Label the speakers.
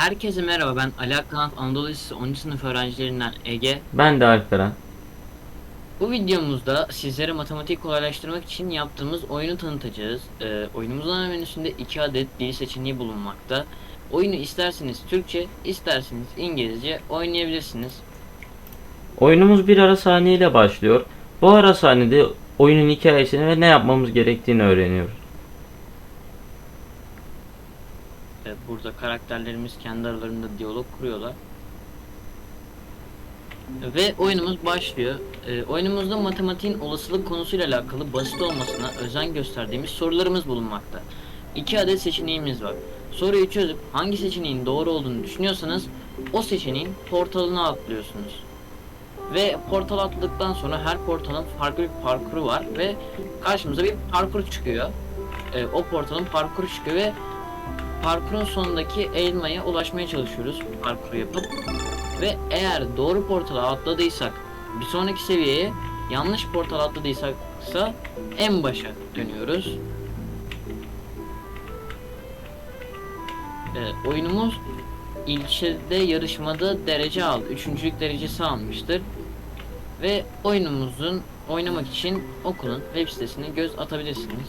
Speaker 1: Herkese merhaba ben Ali Akkanat Anadolu Lisesi 10. sınıf öğrencilerinden Ege.
Speaker 2: Ben de Alperen.
Speaker 1: Bu videomuzda sizlere matematik kolaylaştırmak için yaptığımız oyunu tanıtacağız. Ee, oyunumuzun ana menüsünde 2 adet dil seçeneği bulunmakta. Oyunu isterseniz Türkçe, isterseniz İngilizce oynayabilirsiniz.
Speaker 2: Oyunumuz bir ara sahneyle başlıyor. Bu ara sahnede oyunun hikayesini ve ne yapmamız gerektiğini öğreniyoruz.
Speaker 1: Ee, burada karakterlerimiz kendi aralarında diyalog kuruyorlar. Ve oyunumuz başlıyor. Ee, oyunumuzda matematiğin olasılık konusuyla alakalı basit olmasına özen gösterdiğimiz sorularımız bulunmakta. İki adet seçeneğimiz var. Soruyu çözüp hangi seçeneğin doğru olduğunu düşünüyorsanız o seçeneğin portalına atlıyorsunuz. Ve portal atladıktan sonra her portalın farklı bir parkuru var ve karşımıza bir parkur çıkıyor. Ee, o portalın parkuru çıkıyor ve parkurun sonundaki elmaya ulaşmaya çalışıyoruz parkuru yapıp ve eğer doğru portala atladıysak bir sonraki seviyeye yanlış portal atladıysaksa en başa dönüyoruz. Ee, oyunumuz ilçede yarışmada derece aldı. Üçüncülük derecesi almıştır. Ve oyunumuzun oynamak için okulun web sitesine göz atabilirsiniz.